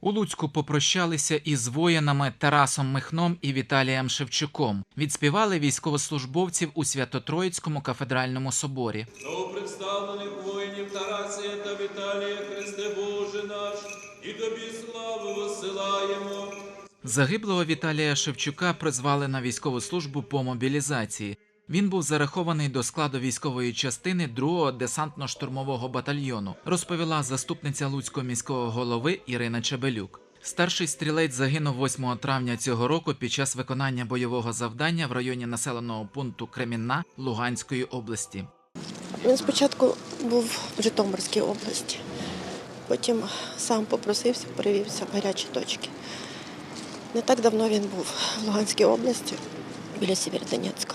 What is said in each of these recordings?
У Луцьку попрощалися із воїнами Тарасом Михном і Віталієм Шевчуком. Відспівали військовослужбовців у Свято-Троїцькому кафедральному соборі. Новопредставлених воїнів Тарасія та Віталія, Христе Боже наш, і тобі славу висилаємо. Загиблого Віталія Шевчука призвали на військову службу по мобілізації. Він був зарахований до складу військової частини 2-го десантно-штурмового батальйону, розповіла заступниця Луцького міського голови Ірина Чебелюк. Старший стрілець загинув 8 травня цього року під час виконання бойового завдання в районі населеного пункту Кремінна Луганської області. Він спочатку був в Житомирській області, потім сам попросився, перевівся в гарячі точки. Не так давно він був в Луганській області, біля Сєвєродонецька.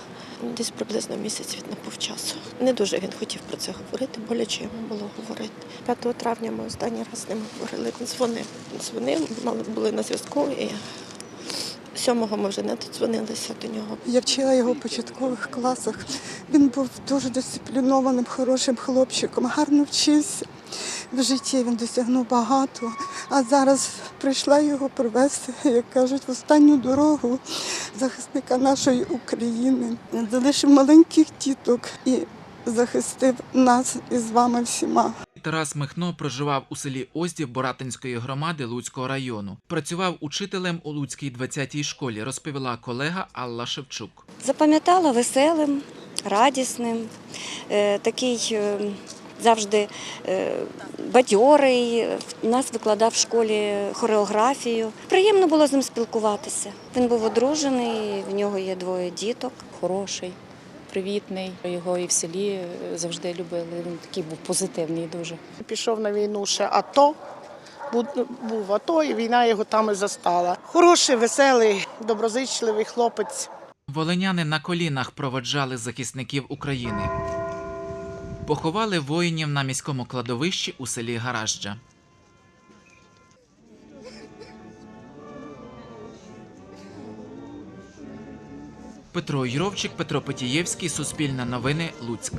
Десь приблизно місяць віднапив часу. Не дуже він хотів про це говорити, боляче йому було говорити. 5 травня ми останній раз з ним говорили. Він дзвонив. Мали були на зв'язку і 7-го ми вже не додзвонилися до нього. Я вчила його в початкових класах. Він був дуже дисциплінованим, хорошим хлопчиком, гарно вчився. В житті він досягнув багато, а зараз прийшла його привезти, як кажуть, в останню дорогу захисника нашої України. Залишив маленьких діток і захистив нас із вами всіма. Тарас Михно проживав у селі Оздів Боратинської громади Луцького району. Працював учителем у Луцькій 20-й школі, розповіла колега Алла Шевчук. Запам'ятала веселим, радісним, е, такий е, завжди е, бадьорий. Нас викладав в школі хореографію. Приємно було з ним спілкуватися. Він був одружений, в нього є двоє діток. хороший, привітний. Його і в селі е, завжди любили. Він такий був позитивний дуже. Пішов на війну ще АТО, був, був АТО, і війна його там і застала. Хороший, веселий, доброзичливий хлопець. Волиняни на колінах проводжали захисників України. Поховали воїнів на міському кладовищі у селі Гаражджа. Петро Юровчик, Петро Потієвський, Суспільне новини, Луцьк.